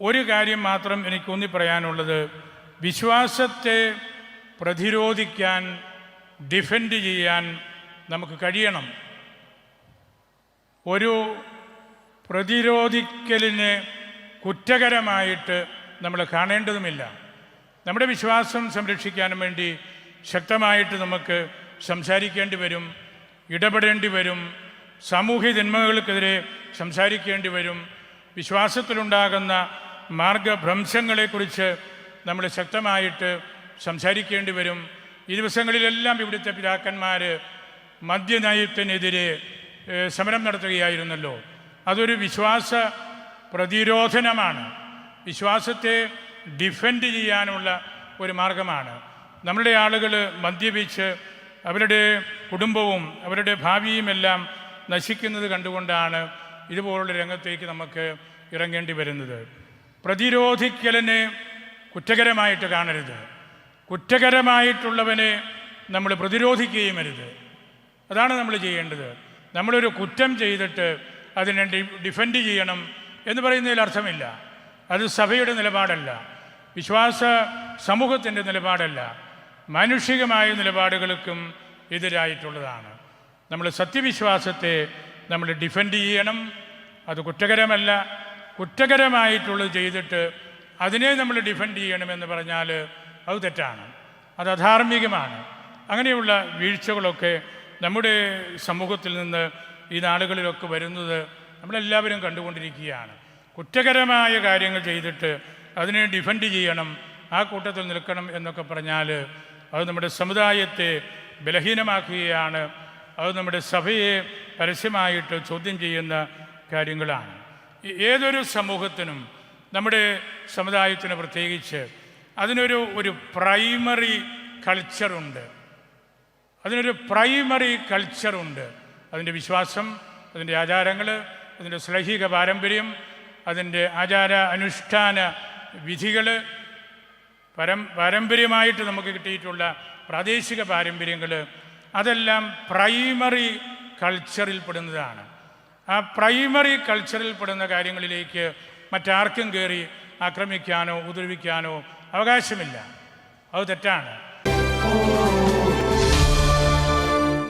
ഒരു കാര്യം മാത്രം എനിക്കൊന്നി പറയാനുള്ളത്. വിശ്വാസത്തെ പ്രതിരോധിക്കാൻ ഡിഫെൻഡ് ചെയ്യാൻ നമുക്ക് കഴിയണം. ഒരു പ്രതിരോധിക്കലിനെ കുറ്റകരമായിട്ട് നമ്മൾ കാണേണ്ടതുമില്ല. നമ്മുടെ വിശ്വാസം സംരക്ഷിക്കാനും വേണ്ടി ശക്തമായിട്ട് നമുക്ക് സംസാരിക്കേണ്ടി വരും ഇടപെടേണ്ടി വരും സാമൂഹ്യ ജന്മകൾക്കെതിരെ സംസാരിക്കേണ്ടി വരും. വിശ്വാസത്തിലുണ്ടാകുന്ന മാർഗഭ്രംശങ്ങളെക്കുറിച്ച് നമ്മൾ ശക്തമായിട്ട് സംസാരിക്കേണ്ടി വരും. ഈ ദിവസങ്ങളിലെല്ലാം ഇവിടുത്തെ പിതാക്കന്മാർ മദ്യനയത്തിനെതിരെ സമരം നടത്തുകയായിരുന്നല്ലോ. അതൊരു വിശ്വാസ പ്രതിരോധനമാണ്. വിശ്വാസത്തെ ഡിഫെൻഡ് ചെയ്യാനുള്ള ഒരു മാർഗമാണ്. നമ്മളുടെ ആളുകൾ മദ്യപിച്ച് അവരുടെ കുടുംബവും അവരുടെ ഭാവിയുമെല്ലാം നശിക്കുന്നത് കണ്ടുകൊണ്ടാണ് ഇതുപോലുള്ള രംഗത്തേക്ക് നമുക്ക് ഇറങ്ങേണ്ടി വരുന്നത്. പ്രതിരോധിക്കലിനെ കുറ്റകരമായിട്ട് കാണരുത്. കുറ്റകരമായിട്ടുള്ളവനെ നമ്മൾ പ്രതിരോധിക്കുകയും അരുത്. അതാണ് നമ്മൾ ചെയ്യേണ്ടത്. നമ്മളൊരു കുറ്റം ചെയ്തിട്ട് അതിനെ ഡിഫെൻഡ് ചെയ്യണം എന്ന് പറയുന്നതിൽ അർത്ഥമില്ല. അത് സഭയുടെ നിലപാടല്ല. വിശ്വാസ സമൂഹത്തിന്റെ നിലപാടല്ല. മാനുഷികമായ നിലപാടുകൾക്കും എതിരായിട്ടുള്ളതാണ്. നമ്മൾ സത്യവിശ്വാസത്തെ നമ്മൾ ഡിഫെൻഡ് ചെയ്യണം. അത് കുറ്റകരമല്ല. കുറ്റകരമായിട്ടുള്ളത് ചെയ്തിട്ട് അതിനെ നമ്മൾ ഡിഫെൻഡ് ചെയ്യണമെന്ന് പറഞ്ഞാൽ അത് തെറ്റാണ്. അത് അധാർമികമാണ്. അങ്ങനെയുള്ള വീഴ്ചകളൊക്കെ നമ്മുടെ സമൂഹത്തിൽ നിന്ന് ഈ നാളുകളിലൊക്കെ വരുന്നത് നമ്മളെല്ലാവരും കണ്ടുകൊണ്ടിരിക്കുകയാണ്. കുറ്റകരമായ കാര്യങ്ങൾ ചെയ്തിട്ട് അതിനെ ഡിഫെൻഡ് ചെയ്യണം. ആ കൂട്ടത്തിൽ നിൽക്കണം എന്നൊക്കെ പറഞ്ഞാൽ അത് നമ്മുടെ സമുദായത്തെ ബലഹീനമാക്കുകയാണ്. അത് നമ്മുടെ സഭയെ പരസ്യമായിട്ട് ചോദ്യം ചെയ്യുന്ന കാര്യങ്ങളാണ്. ഏതൊരു സമൂഹത്തിനും നമ്മുടെ സമുദായത്തിന് പ്രത്യേകിച്ച് അതിനൊരു ഒരു പ്രൈമറി കൾച്ചറുണ്ട്. അതിനൊരു പ്രൈമറി കൾച്ചറുണ്ട്. അതിന്റെ വിശ്വാസം അതിന്റെ ആചാരങ്ങൾ അതിന്റെ ശ്ലൈഹിക പാരമ്പര്യം അതിന്റെ ആചാര അനുഷ്ഠാന വിധികൾ പരം പാരമ്പര്യമായിട്ട് നമുക്ക് കിട്ടിയിട്ടുള്ള പ്രാദേശിക പാരമ്പര്യങ്ങൾ അതെല്ലാം പ്രൈമറി കൾച്ചറിൽ പെടുന്നതാണ്. ആ പ്രൈമറി കൾച്ചറിൽ പെടുന്ന കാര്യങ്ങളിലേക്ക് മറ്റാർക്കും കയറി ആക്രമിക്കാനോ ഉപദ്രവിക്കാനോ അവകാശമില്ല. അത് തെറ്റാണ്.